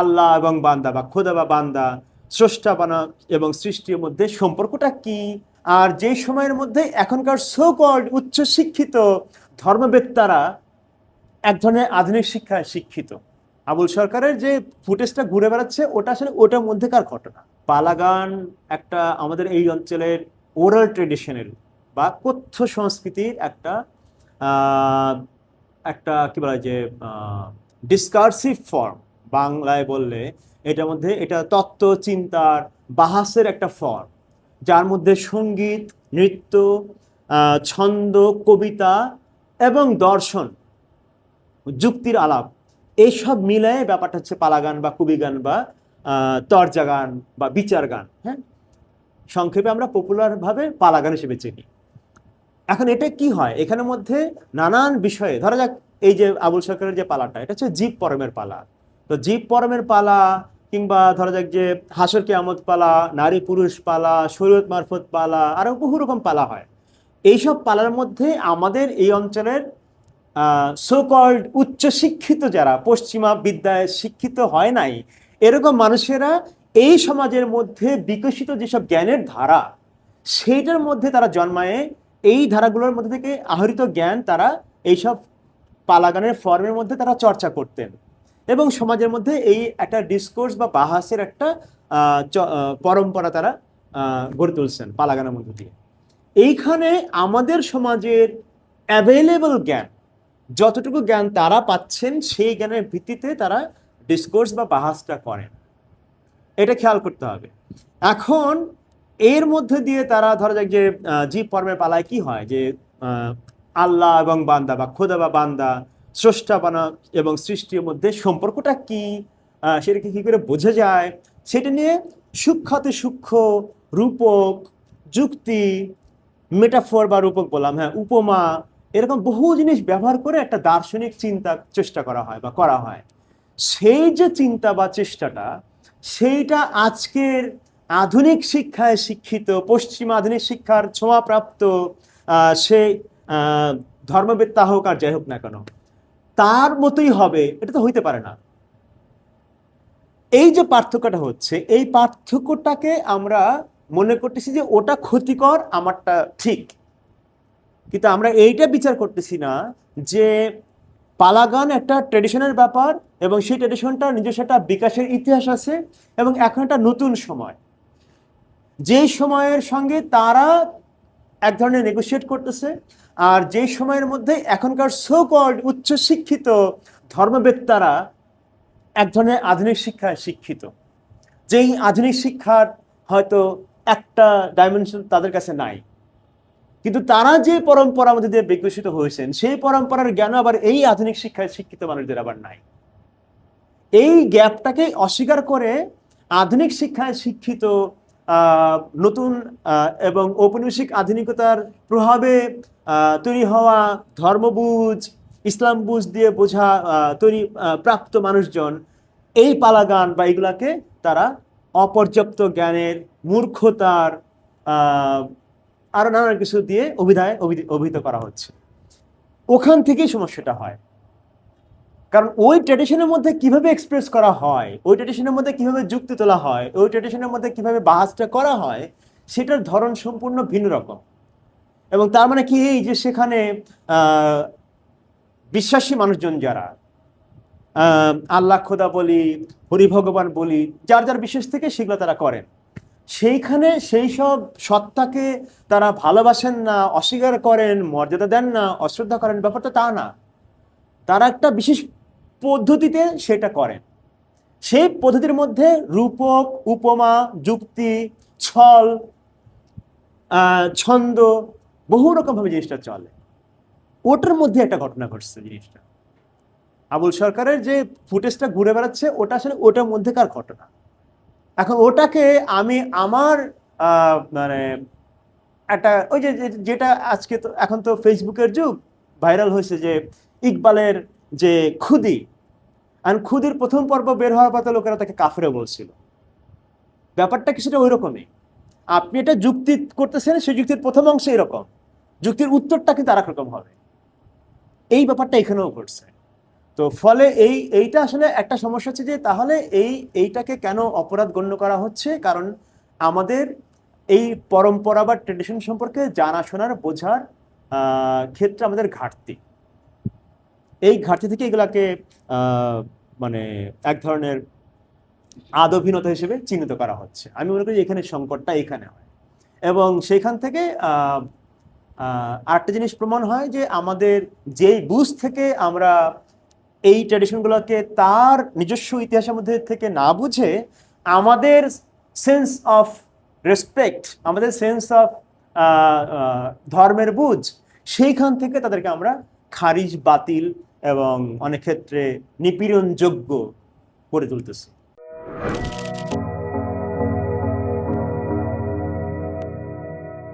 আল্লাহ এবং বান্দা বা খোদা বা বান্দা, স্রষ্টা বানা এবং সৃষ্টির মধ্যে সম্পর্কটা কি? আর যে সময়ের মধ্যে এখনকার সোকল্ড উচ্চ শিক্ষিত ধর্মবেত্তারা এক ধরনের আধুনিক শিক্ষায় শিক্ষিত। আবুল সরকারের যে ফুটেজটা ঘুরে বেড়াচ্ছে, ওটা আসলে ওটার মধ্যেকার ঘটনা। পালাগান একটা আমাদের এই অঞ্চলের ওরাল ট্রেডিশনের বা কথ্য সংস্কৃতির একটা একটা কি বলা যে ডিসকার্সিভ ফর্ম বাংলায় বললে এটার মধ্যে এটা তত্ত্ব, চিন্তার বাহাসের একটা ফর্ম যার মধ্যে সংগীত, নৃত্য ছন্দ, কবিতা এবং দর্শন, যুক্তির আলাপ, এইসব মিলায়ে ব্যাপারটা হচ্ছে পালাগান বা কবিগান বা তর্জা গান বা বিচার গান হ্যাঁ? সংক্ষেপে আমরা পপুলারভাবে পালাগান হিসেবে চিনি। এখন এটা কি হয়? এখানের মধ্যে নানান বিষয়ে, ধরা যাক এই যে আবুল সরকারের যে পালাটা, এটা হচ্ছে জীব পরমের পালা। তো জীব পরমের পালা কিংবা ধরা যাক যে হাসর কেয়ামত পালা, নারী পুরুষ পালা, শরীয়ত মারফত পালা, আরও বহু রকম পালা হয়। এইসব পালার মধ্যে আমাদের এই অঞ্চলের সোকল্ড উচ্চ শিক্ষিত যারা, পশ্চিমা বিদ্যায় শিক্ষিত হয় নাই, এরকম মানুষেরা এই সমাজের মধ্যে বিকশিত যেসব জ্ঞানের ধারা, সেইটার মধ্যে তারা জন্মায় এই ধারাগুলোর মধ্যে থেকে আহরিত জ্ঞান তারা এইসব পালাগানের ফর্মের মধ্যে তারা চর্চা করতেন। এবং সমাজের মধ্যে এই একটা ডিসকোর্স বা বাহাসের একটা পরম্পরা তারা গড়ে তুলছেন পালাগানের মধ্যে দিয়ে। এইখানে আমাদের সমাজের অ্যাভেলেবল জ্ঞান, যতটুকু জ্ঞান তারা পাচ্ছেন, সেই জ্ঞানের ভিত্তিতে তারা ডিসকোর্স বা বাহাসটা করেন। এটা খেয়াল করতে হবে। এখন এর মধ্যে দিয়ে তারা ধরা যাক যে জীব পর্বের পালায় কি হয়? যে আল্লাহ এবং বান্দা বা খোদা বা বান্দা স্রষ্টা বানা এবং সৃষ্টির মধ্যে সম্পর্কটা কি? সেটাকে কি করে বোঝা যায়? সেটা নিয়ে সূক্ষাতে সূক্ষ্ম, রূপক, যুক্তি, মেটাফোর বা রূপক বললাম হ্যাঁ উপমা, এরকম বহু জিনিস ব্যবহার করে একটা দার্শনিক চিন্তা চেষ্টা করা হয় বা করা হয়। সেই যে চিন্তা বা চেষ্টাটা, সেইটা আজকের আধুনিক শিক্ষায় শিক্ষিত, পশ্চিম আধুনিক শিক্ষার ছোঁয়াপ্রাপ্ত সেই ধর্মবেত্তা হোক আর যাই হোক না কেন তার মতোই হবে, এটা তো হইতে পারে না। এই যে পার্থক্যটা হচ্ছে, এই পার্থক্যটাকে আমরা মনে করতেছি যে ওটা ক্ষতিকর, আমারটা ঠিক। কিন্তু আমরা এইটা বিচার করতেছি না যে পালাগান একটা ট্রেডিশনের ব্যাপার এবং সেই ট্রেডিশনটা নিজস্ব একটা বিকাশের ইতিহাস আছে এবং এখন একটা নতুন সময়। যে সময়ের সঙ্গে তারা এক ধরনের নেগোসিয়েট করতেছে আর যে সময়ের মধ্যে এখনকার সো কল্ড উচ্চশিক্ষিত ধর্মবেত্তারা এক ধরনের আধুনিক শিক্ষায় শিক্ষিত। যেই আধুনিক শিক্ষার হয়তো একটা ডাইমেনশন তাদের কাছে নাই। কিন্তু তারা যে পরম্পরার মধ্যে দিয়ে বিকশিত হয়েছেন, সেই পরম্পরার জ্ঞান আবার এই আধুনিক শিক্ষায় শিক্ষিত মানুষদের আবার নাই। এই গ্যাপটাকে অস্বীকার করে আধুনিক শিক্ষায় শিক্ষিত নতুন এবং ঔপনিবেশিক আধুনিকতার প্রভাবে তৈরি হওয়া ধর্মবুঝ ইসলাম বুঝ দিয়ে বোঝা তৈরি প্রাপ্ত মানুষজন এই পালাগান বা এগুলাকে তারা অপর্যাপ্ত জ্ঞানের মূর্খতার আহ, আরও নানান কিছু দিয়ে অভিধায় অভি- অভিহিত করা হচ্ছে। ওখান থেকেই সমস্যাটা হয়। কারণ ওই ট্রেডিশনের মধ্যে কীভাবে এক্সপ্রেস করা হয় ওই ট্রেডিশনের মধ্যে কীভাবে যুক্তি তোলা হয় ওই ট্রেডিশনের মধ্যে কীভাবে বাহাজটা করা হয় সেটার ধরন সম্পূর্ণ ভিন্ন রকম। এবং তার মানে কি? এই যে সেখানে বিশ্বাসী মানুষজন যারা আল্লাহ খোদা বলি, হরি ভগবান বলি, যার যার বিশ্বাস থেকে সেগুলো তারা করেন। সেইখানে সেই সব সত্তাকে তারা ভালোবাসেন না, অস্বীকার করেন, মর্যাদা দেন না, অশ্রদ্ধা করেন, ব্যাপারটা তা না। তারা একটা বিশেষ পদ্ধতিতে সেটা করেন। সেই পদ্ধতির মধ্যে রূপক, উপমা, যুক্তি, ছল ছন্দ বহু রকমভাবে জিনিসটা চলে। ওটার মধ্যে একটা ঘটনা ঘটছে জিনিসটা। আবুল সরকারের যে ফুটেজটা ঘুরে বেড়াচ্ছে, ওটা আসলে ওটার মধ্যেকার ঘটনা। এখন ওটাকে আমি আমার মানে একটা ওই যে যেটা আজকে তো, এখন তো ফেসবুকের যুগ, ভাইরাল হয়েছে যে ইকবালের যে খুদি আর খুদির প্রথম পর্ব বের হওয়ার পর লোকেরা তাকে কাফরে বলছিল। ব্যাপারটা কিছুটা ওই রকমই। আপনি এটা যুক্তি করতেছেন, সেই যুক্তির প্রথম অংশ এরকম। যুক্তির উত্তরটা কিন্তু আর রকম হবে। এই ব্যাপারটা এখানেও ঘটছে। তো ফলে এই, এইটা আসলে একটা সমস্যা হচ্ছে যে তাহলে এই, এইটাকে কেন অপরাধ গণ্য করা হচ্ছে? কারণ আমাদের এই পরম্পরা বা ট্রেডিশন সম্পর্কে জানাশোনার, বোঝার ক্ষেত্রে আমাদের ঘাটতি। এই ঘাটতি থেকে এগুলাকে মানে এক ধরনের আদভিনতা হিসেবে চিহ্নিত করা হচ্ছে। আমি মনে করি এখানে সংকটটা এখানে হয়। এবং সেখান থেকে আরেকটা জিনিস প্রমাণ হয় যে আমাদের যেই বুঝ থেকে আমরা এই ট্র্যাডিশনগুলোকে তার নিজস্ব ইতিহাসের মধ্যে থেকে না বুঝে, আমাদের সেন্স অফ রেসপেক্ট আমাদের সেন্স অফ ধর্মের বুঝ, সেইখান থেকে তাদেরকে আমরা খারিজ, বাতিল এবং অনেক ক্ষেত্রে নিপীড়নযোগ্য করে তুলতেছি।